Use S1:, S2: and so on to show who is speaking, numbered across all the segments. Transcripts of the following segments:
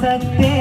S1: सकते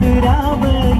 S1: từ đã về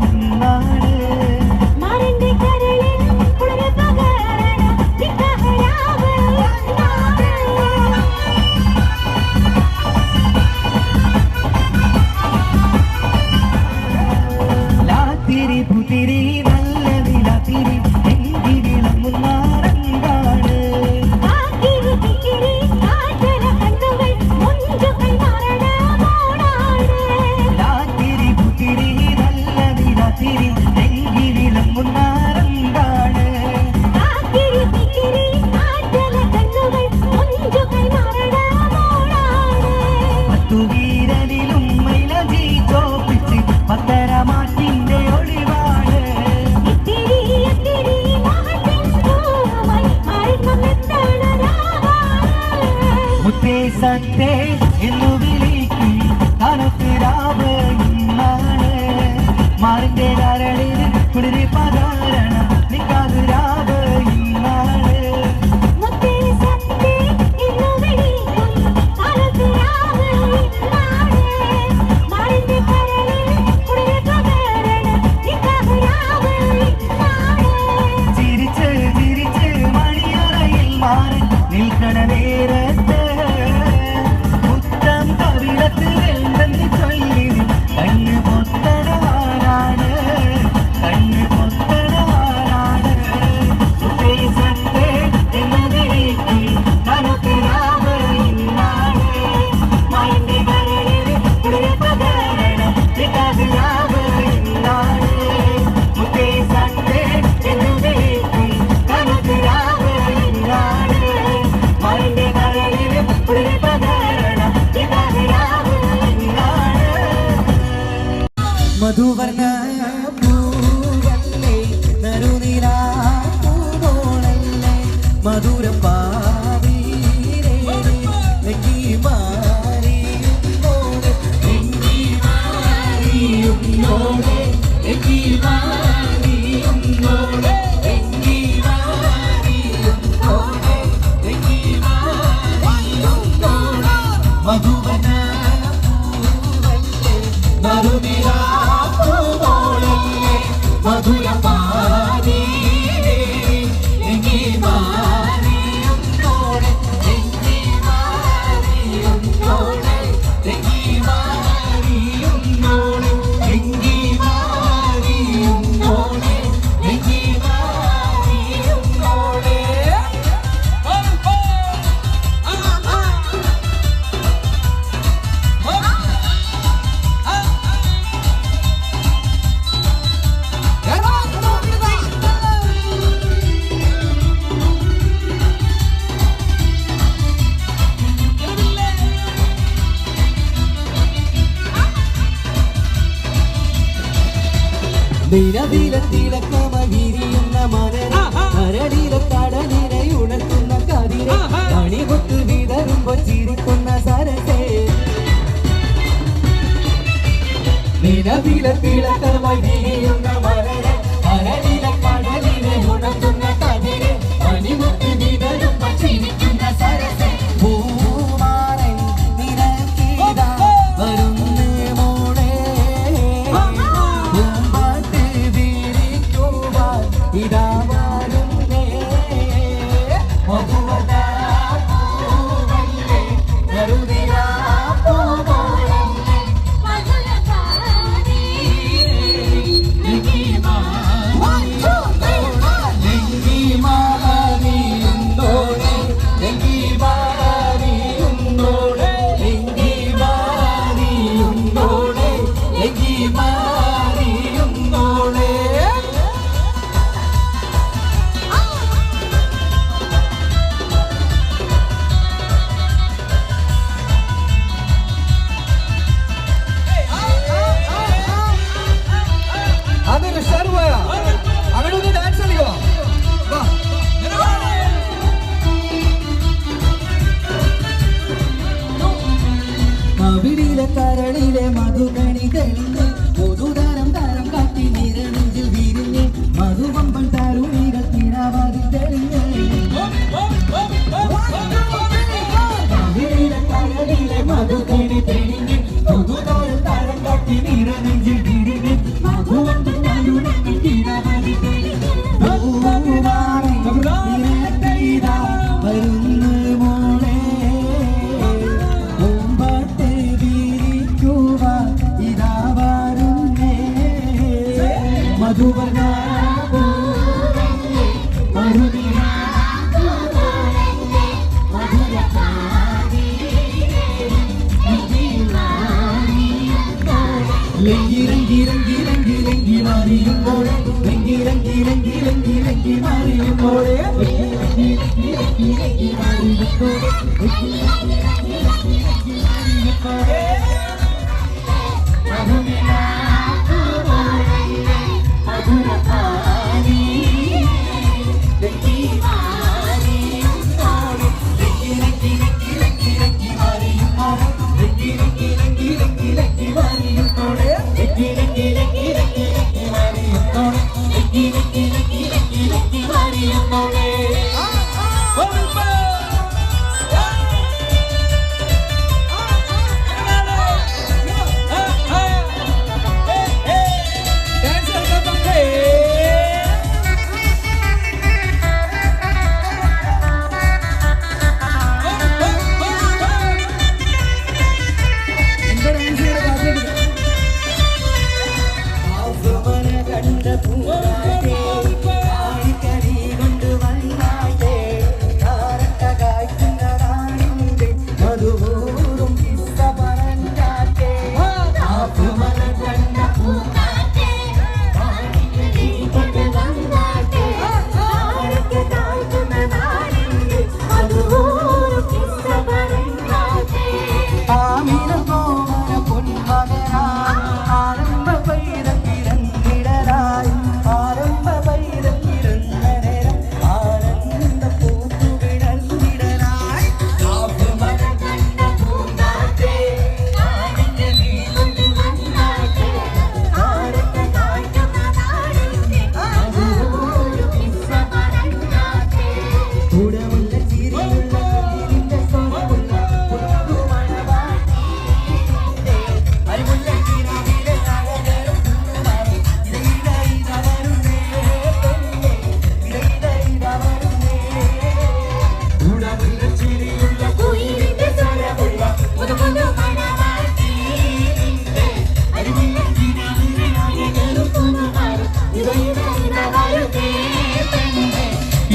S1: ദേശത്തെ എന്നു വിളിക്കും. തണുത്തിരാവ് ഇന്നാണ് മാറിന്റെ കുളിരി പകരണം നിക്കാതിര melodía നിലവിലെ തിളക്കമ വിരിയുന്ന മരട മരടിലെ കടലിനെ ഉണർത്തുന്ന കതിരെ അണിപൊട്ട് വിതറുമ്പോ ചിരിക്കുന്ന സരസേ. നിലവിലെ തിളക്കമ Adonai.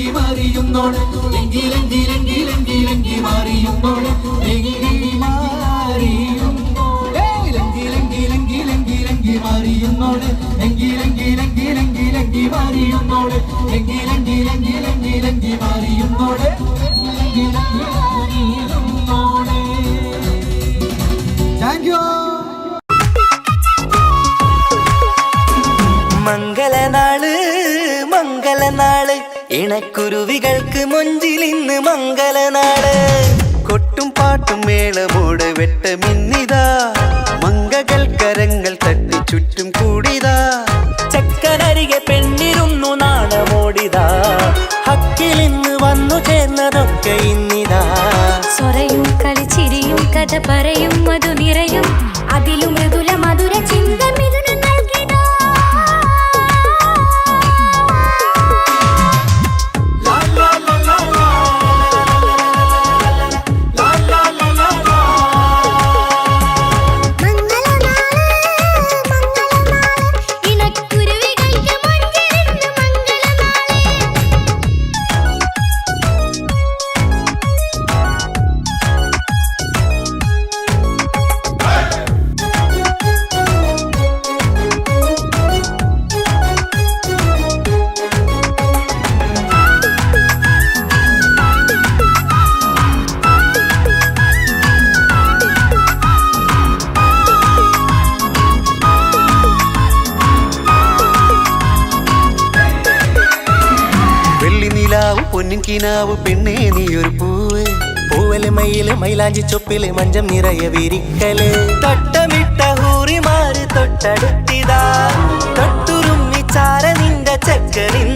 S1: ലങ്കി മാറിയുന്നോട്. ലങ്കി ലങ്കി ലങ്കി ലങ്കി ലങ്കി മാറിയുന്നോട്. ലങ്കി
S2: മംഗളനാൾ ഇണക്കുരുവികൾക്ക് മുഞ്ചിൽ ഇന്ന് മംഗളനാൾ കൊട്ടും പാട്ടും മേളമോട് വെട്ടമിന്നിതാ. മംഗകൾ കരങ്ങൾ തട്ടി ചുറ്റും കൂടിതാ. ചക്കനരികെ പെണ്ണിരുന്നു നാണമോടിതാ. ഹക്കിൽ ഇന്ന് വന്നു ചേർന്നതൊക്കെ ഇന്നിതാ.
S3: സ്വരയും കളിച്ചിരിയും കഥ പറയും മധു
S2: പൊന്നിൻ കിനാവ് പെണ്ണേ നീ ഒരു പൂവ്. പൂവൽ മയിൽ മൈലാഞ്ചി ചൊപ്പിൽ മഞ്ചം നിറയെ വിരിക്കൽ. തട്ടമിട്ട മാറി തൊട്ടടുത്തിതാ. തൊട്ടുരുമ്മിച്ചാര നിന്റെ ചക്കനിൻ